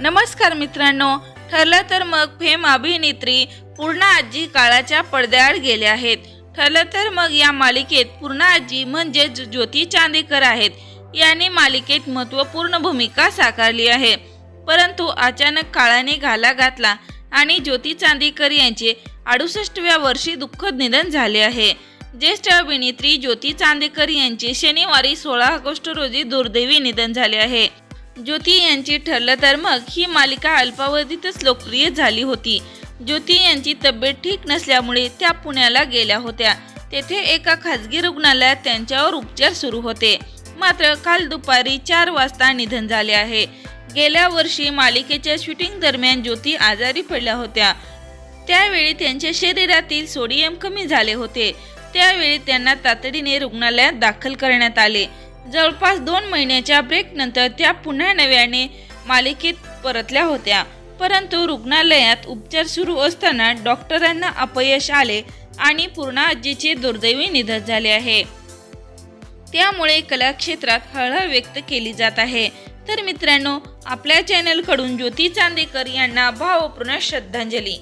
नमस्कार मित्रांनो ठरलं तर मग फेम अभिनेत्री पूर्णा आजी काळाच्या पडद्याआड गेल्या आहेत. ठरलं तर मग या मालिकेत पूर्णा आजी म्हणजे ज्योती चांदेकर आहेत. यांनी मालिकेत महत्त्वपूर्ण भूमिका साकारली आहे. परंतु अचानक काळाने घाला घातला आणि ज्योती चांदेकर यांचे अडुसष्टव्या वर्षी दुःखद निधन झाले आहे. ज्येष्ठ अभिनेत्री ज्योती चांदेकर यांचे शनिवारी सोळा ऑगस्ट रोजी दुर्दैवी निधन झाले आहे. ज्योती यांची ठरलं तर मग ही मालिका अल्पावधीतच लोकप्रिय झाली होती. ज्योती यांची तब्येत ठीक नसल्यामुळे त्या पुण्याला गेल्या होत्या. तेथे एका खाजगी रुग्णालयात त्यांच्यावर उपचार सुरू होते. मात्र काल दुपारी चार वाजता निधन झाले आहे. गेल्या वर्षी मालिकेच्या शूटिंग दरम्यान ज्योती आजारी पडल्या होत्या. त्यावेळी त्यांच्या शरीरातील सोडियम कमी झाले होते. त्यावेळी त्यांना तातडीने रुग्णालयात दाखल करण्यात आले. जवळपास दोन महिन्याच्या ब्रेक नंतर त्या पुन्हा नव्याने मालिकेत परतल्या होत्या. परंतु रुग्णालयात उपचार सुरू असताना डॉक्टरांना अपयश आले आणि पूर्णा आजीचे दुर्दैवी निधन झाले आहे. त्यामुळे कलाक्षेत्रात हळहळ व्यक्त केली जात आहे. तर मित्रांनो आपल्या चॅनलकडून ज्योती चांदेकर यांना भावपूर्ण श्रद्धांजली.